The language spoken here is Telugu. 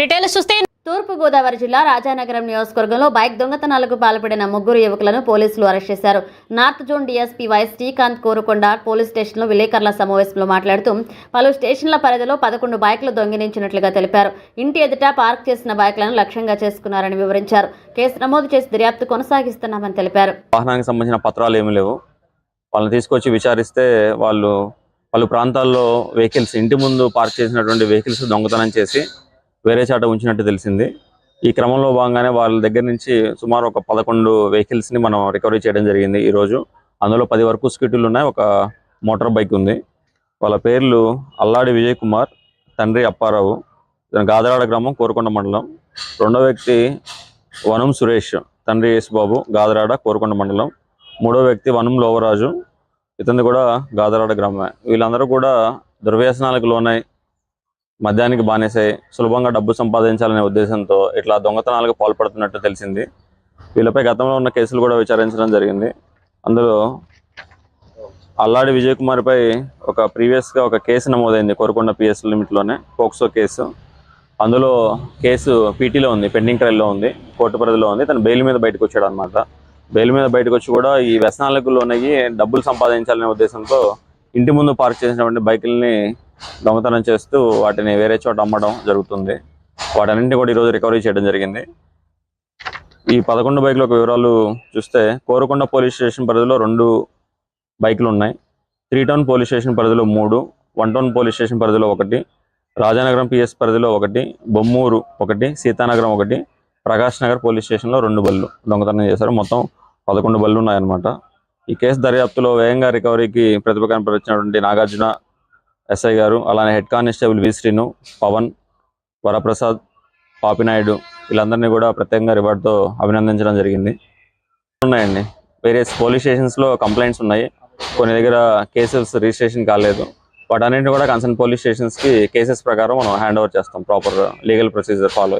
డీటెయిల్స్ చూస్తే తూర్పు గోదావరి జిల్లా రాజానగరం నియోజకవర్గంలో బైక్ దొంగతనాలకు పాల్పడిన ముగ్గురు యువకులను పోలీసులు అరెస్ట్ చేశారు. North zone DSP Y Srikanth Korukonda police స్టేషన్లో విలేకరుల సమావేశంలో మాట్లాడుతూ పలు స్టేషన్ల పరిధిలో పదకొండు బైక్లు దొంగిలించినట్లుగా తెలిపారు. ఇంటి ఎదుట పార్క్ చేసిన బైక్లను లక్ష్యంగా చేసుకున్నారని వివరించారు. కేసు నమోదు చేసి దర్యాప్తు కొనసాగిస్తున్నామని తెలిపారు. వాహనానికి సంబంధించిన పత్రాలు ఏమీ లేవు. వాళ్ళని తీసుకొచ్చి విచారిస్తే వాళ్ళు పలు ప్రాంతాల్లో వెహికల్స్ ఇంటి ముందు పార్క్ చేసినటువంటి వెహికల్స్ దొంగతనం చేసి వేరే చాట ఉంచినట్టు తెలిసింది. ఈ క్రమంలో భాగంగానే వాళ్ళ దగ్గర నుంచి సుమారు ఒక పదకొండు వెహికల్స్ని మనం రికవరీ చేయడం జరిగింది ఈరోజు అందులో పది వరకు స్కూటీలు ఉన్నాయి ఒక మోటార్ బైక్ ఉంది. వాళ్ళ పేర్లు అల్లాడి విజయ్ కుమార్ తండ్రి అప్పారావు. గాదరాడ గ్రామం కోరుకొండ మండలం. రెండో వ్యక్తి వనం సురేష్ తండ్రి యేసుబాబు గాదరాడ కోరుకొండ మండలం. మూడో వ్యక్తి వనం లోవరాజు. ఇతను కూడా గాదరాడ గ్రామమే. వీళ్ళందరూ కూడా దుర్వ్యసనాలకు లోనై మద్యానికి బానేసై సులభంగా డబ్బు సంపాదించాలనే ఉద్దేశంతో ఇట్లా దొంగతనాలకు పాల్పడుతున్నట్టు తెలిసింది. వీళ్ళపై గతంలో ఉన్న కేసులు కూడా విచారించడం జరిగింది. అందులో అల్లాడి విజయ్ కుమార్పై ఒక ప్రీవియస్గా ఒక కేసు నమోదైంది కోరుకొండ పిఎస్ లిమిట్లోనే పోక్సో కేసు. అందులో కేసు పీటీలో ఉంది పెండింగ్ ట్రయల్లో ఉంది కోర్టు పరిధిలో ఉంది. తను బెయిల్ మీద బయటకు వచ్చాడు అనమాట బెయిల్ మీద బయటకు వచ్చి కూడా ఈ వ్యసనాలకు లోనయ్యి డబ్బులు సంపాదించాలనే ఉద్దేశంతో ఇంటి ముందు పార్క్ చేసినటువంటి బైకుల్ని దొంగతనం చేస్తూ వాటిని వేరే చోట అమ్మడం జరుగుతుంది. వాటన్నింటినీ కూడా ఈరోజు రికవరీ చేయడం జరిగింది. ఈ పదకొండు బైకుల యొక్క వివరాలు చూస్తే కోరుకొండ పోలీస్ స్టేషన్ పరిధిలో రెండు బైకులు ఉన్నాయి త్రీ టౌన్ పోలీస్ స్టేషన్ పరిధిలో మూడు వన్ టౌన్ పోలీస్ స్టేషన్ పరిధిలో ఒకటి రాజానగరం పిఎస్ పరిధిలో ఒకటి బొమ్మూరు ఒకటి సీతానగరం ఒకటి ప్రకాష్ నగర్ పోలీస్ స్టేషన్లో రెండు బళ్ళు దొంగతనం చేశారు. మొత్తం పదకొండు బళ్ళు ఉన్నాయన్నమాట. ఈ కేసు దర్యాప్తులో వేగంగా రికవరీకి ప్రతిభ కనపరిచినటువంటి నాగార్జున ఎస్ఐ గారు అలానే head constable V Srinu Pavan Varaprasad Papinaidu వీళ్ళందరినీ కూడా ప్రత్యేకంగా రివార్డుతో అభినందించడం జరిగింది. ఉన్నాయండి. వేరియస్ పోలీస్ స్టేషన్స్లో కంప్లైంట్స్ ఉన్నాయి. కొన్ని దగ్గర కేసెస్ రిజిస్ట్రేషన్ కాలేదు. వాటన్నింటిని కూడా కన్సర్న్ పోలీస్ స్టేషన్స్కి కేసెస్ ప్రకారం మనం హ్యాండ్ ఓవర్ చేస్తాం ప్రాపర్ లీగల్ ప్రొసీజర్ ఫాలో